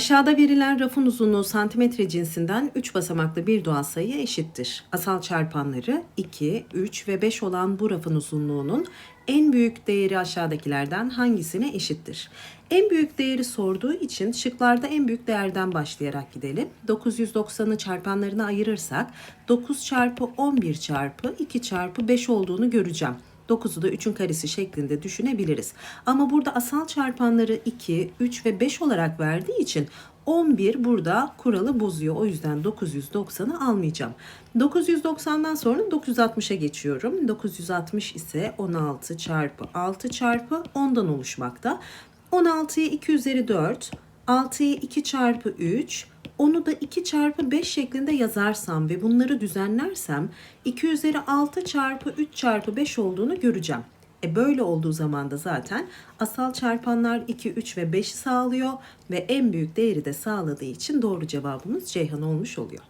Aşağıda verilen rafın uzunluğu santimetre cinsinden 3 basamaklı bir doğal sayı eşittir. Asal çarpanları 2, 3 ve 5 olan bu rafın uzunluğunun en büyük değeri aşağıdakilerden hangisine eşittir? En büyük değeri sorduğu için şıklarda en büyük değerden başlayarak gidelim. 990'ı çarpanlarına ayırırsak 9 çarpı 11 çarpı 2 çarpı 5 olduğunu göreceğim. 9'u da 3'ün karesi şeklinde düşünebiliriz. Ama burada asal çarpanları 2, 3 ve 5 olarak verdiği için 11 burada kuralı bozuyor. O yüzden 990'ı almayacağım. 990'dan sonra 960'a geçiyorum. 960 ise 16 çarpı 6 çarpı 10'dan oluşmakta. 16'yı 2 üzeri 4, 6'yı 2 çarpı 3, onu da 2 çarpı 5 şeklinde yazarsam ve bunları düzenlersem 2 üzeri 6 çarpı 3 çarpı 5 olduğunu göreceğim. E böyle olduğu zaman da zaten asal çarpanlar 2, 3 ve 5'i sağlıyor ve en büyük değeri de sağladığı için doğru cevabımız Ceyhan olmuş oluyor.